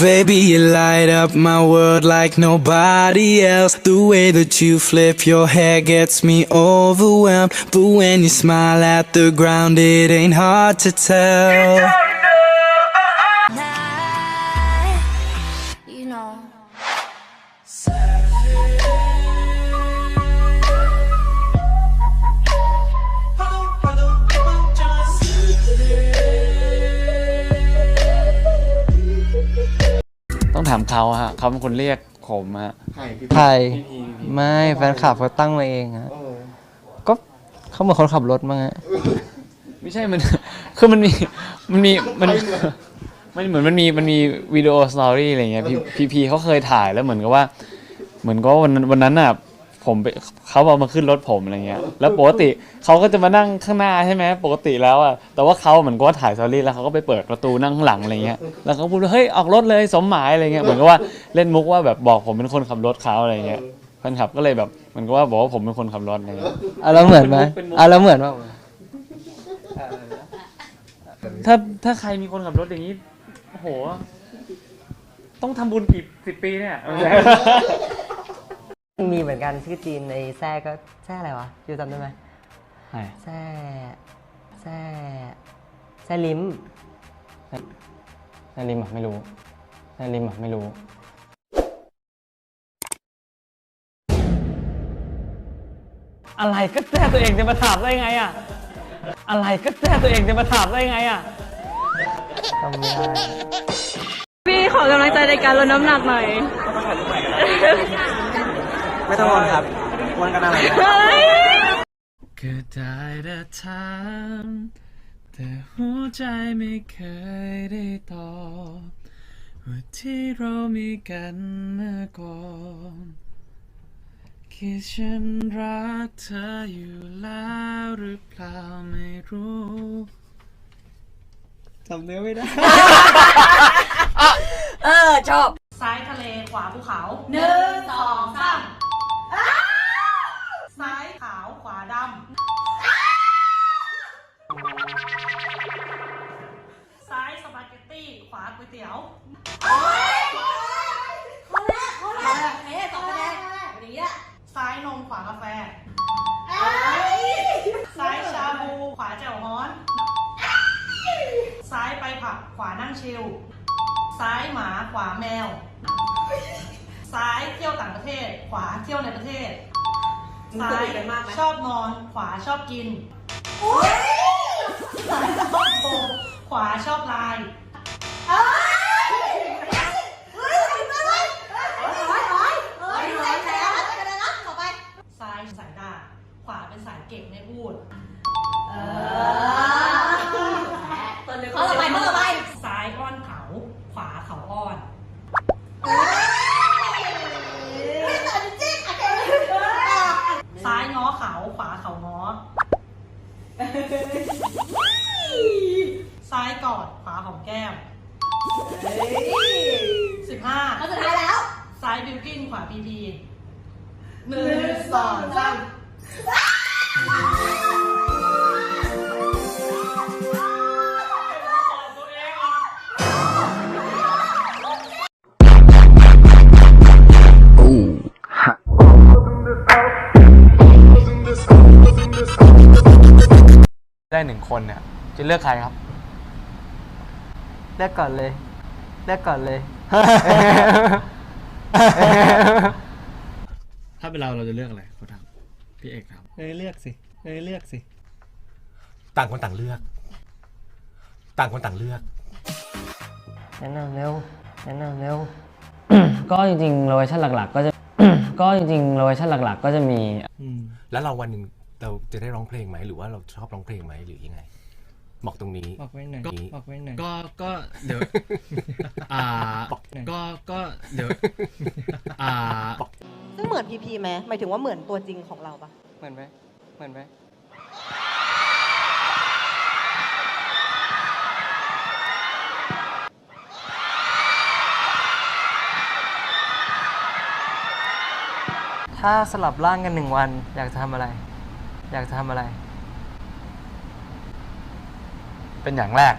Baby, you light up my world like nobody else. The way that you flip your hair gets me overwhelmed. But when you smile at the ground, it ain't hard to tell. ถามเขาฮะเขาเป็นคนเรียกผมฮะไทยไม่แฟนคลับเขาตั้งมาเองฮะก็เขาเหมือนคนขับรถมั้งฮะไม่ใช่มัน คือมันมีมันมีมันมันเหมือนมันมีมันมีวิดีโอสตอรี่อะไรเงี้ยพี่พี่พีเขาเคยถ่ายแล้วเหมือนกับว่า เหมือนก็วันนั้นวันนั้นน่ะ ผมไปเขาเอามาขึ้นรถผมอะไรเงี้ย แล้วปกติเขาก็จะมานั่งข้างหน้าใช่ไหมปกติแล้วอะ แต่ว่าเขาเหมือนกับว่าถ่ายสตอรี่แล้วเขาก็ไปเปิดประตูนั่งข้างหลังอะไรเงี้ย แล้วเขาพูดว่าเฮ้ยออกรถเลยสมหมายอะไรเงี้ย เหมือนกับว่าเล่นมุกว่าแบบบอกผมเป็นคนขับรถเขาอะไรเงี้ยแฟนคลับก็เลยแบบเหมือนกับว่าบอกว่าผมเป็นคนขับรถอะไรเงี้ย อะแล้วเหมือนไหมเป็นมุกอะแล้วเหมือนว่าถ้าถ้าใครมีคนขับรถอย่างนี้โอ้โห ต้องทำบุญกี่สิบปีเนี่ย มีเหมือนกันชื่อจีนในแซ่ก็แซ่อะไรวะยูจำได้ไหมแซ่แซ่แซ่ลิ้มนาริมอะไม่รู้นาริมอะไม่รู้ อะไรก็แจ้ตัวเองจะมาถามได้ไงอะอะไรก็แจ้ตัวเองจะมาถามได้ไงอะจำไม่ได้พี่ขอกำลังใจในการลดน้ำหนักหน่อย ไม่ต้องงอนครับวันกันอะไรเฮ้ยก็ได้แต่ถามแต่หัวใจไม่เคยได้ตอบว่าที่เรามีกันเมื่อก่อนคิดฉันรักเธออยู่แล้วหรือเปล่าไม่รู้จำเนื้อไม่ได้ซ้ายทะเลขวาภูเขาหนึ่งสองสาม ตี้ขวาก๋วยเตี๋ยวซ้ายนมขวากาแฟซ้ายชาบู ขวาแจ่วฮ้อน ซ้ายไปผับขวานั่งชิล ซ้ายหมาขวาแมว ซ้ายเที่ยวต่างประเทศ ขวาเที่ยวในประเทศ ซ้ายชอบนอน ขวาชอบกิน ซ้ายชอบโทรขวาชอบลาย สายด่าขวาเป็นสายเก่งไม่พูดเขาต่อไปเขาต่อไปซ้ายอ้อนเขาขวาเขาอ้อนซ้ายง้อเขาขวาเขาง้อซ้ายกอดขวาหอมแก้มสิบห้าเอาสุดท้ายแล้ว ซ้ายบิวกิ้นขวาพีพีหนึ่ง สองสามได้หนึ่งคนเนี่ย จะเลือกใครครับ เลือกก่อนเลย เลือกก่อนเลย ถ้าเป็นเราเราจะเลือกอะไรเขาถามพี่เอกครับเลยเลือกสิเลยเลือกสิ ต่างคนต่างเลือก ต่างคนต่างเลือก แนะนำเร็วแนะนำเร็ว ก็จริงๆโลเคชั่นหลัก ๆ ก็จะ ก็จริงๆโลเคชั่นหลัก ๆ ก็จะมีแล้วเราวันหนึ่งเราจะได้ร้องเพลงไหม หรือว่าเราชอบร้องเพลงไหมหรือยังไง บอกตรงนี้ บอกไว้หน่อยนี้บอกไว้หน่อย ก็ก็เดี๋ยว อ่า ก็ก็เดี๋ยว อ่าซึ่ง เหมือนพีพีไหมหมายถึงว่าเหมือนตัวจริงของเราปะเหมือนไหมเหมือนไหมถ้าสลับร่างกันหนึ่งวัน อยากจะทำอะไร อยากจะทำอะไร เป็นอย่างแรก